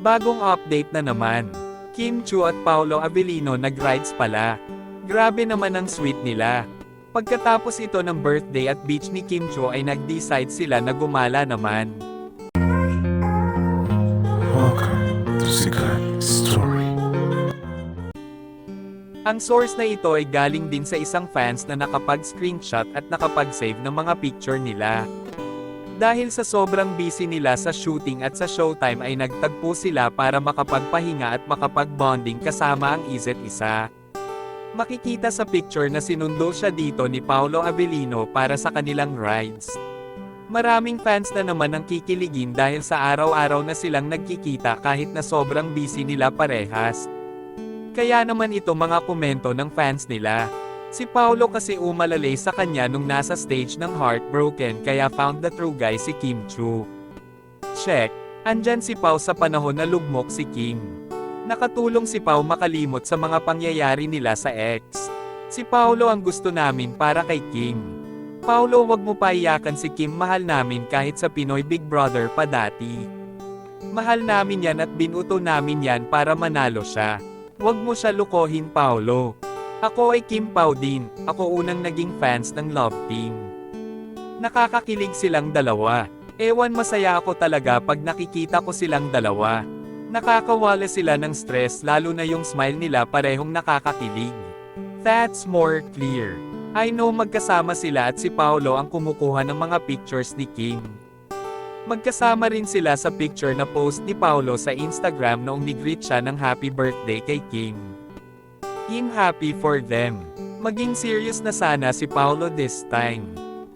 Bagong update na naman. Kim Chu at Paolo Avellino nag-rides pala. Grabe naman ang sweet nila. Pagkatapos ito ng birthday at beach ni Kim Chu ay nag-decide sila na gumala naman. Story. Ang source na ito ay galing din sa isang fans na nakapag-screenshot at nakapag-save ng mga picture nila. Dahil sa sobrang busy nila sa shooting at sa showtime ay nagtagpo sila para makapagpahinga at makapag-bonding kasama ang isa't isa. Makikita sa picture na sinundo siya dito ni Paolo Avellino para sa kanilang rides. Maraming fans na naman ang kikiligin dahil sa araw-araw na silang nagkikita kahit na sobrang busy nila parehas. Kaya naman ito mga komento ng fans nila. Si Paolo kasi umalalay sa kanya nung nasa stage ng Heartbroken kaya found the true guy si Kim Chu. Check, andyan si Pao sa panahon na lugmok si Kim. Nakatulong si Pao makalimot sa mga pangyayari nila sa ex. Si Paolo ang gusto namin para kay Kim. Paolo wag mo paiyakan si Kim mahal namin kahit sa Pinoy Big Brother pa dati. Mahal namin yan at binuto namin yan para manalo siya. Huwag mo siya lukohin Paolo. Ako ay Kim Pao din, ako unang naging fans ng Love Team. Nakakakilig silang dalawa. Ewan masaya ako talaga pag nakikita ko silang dalawa. Nakakawala sila ng stress lalo na yung smile nila parehong nakakakilig. That's more clear. I know magkasama sila at si Paolo ang kumukuha ng mga pictures ni Kim. Magkasama rin sila sa picture na post ni Paolo sa Instagram noong nigreet siya ng happy birthday kay Kim. I'm happy for them. Maging serious na sana si Paolo this time.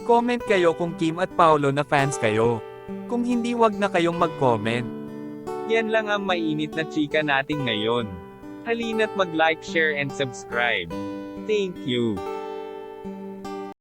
Comment kayo kung Kim at Paolo na fans kayo. Kung hindi wag na kayong mag-comment. Yan lang ang mainit na chika natin ngayon. Halina't mag-like, share and subscribe. Thank you.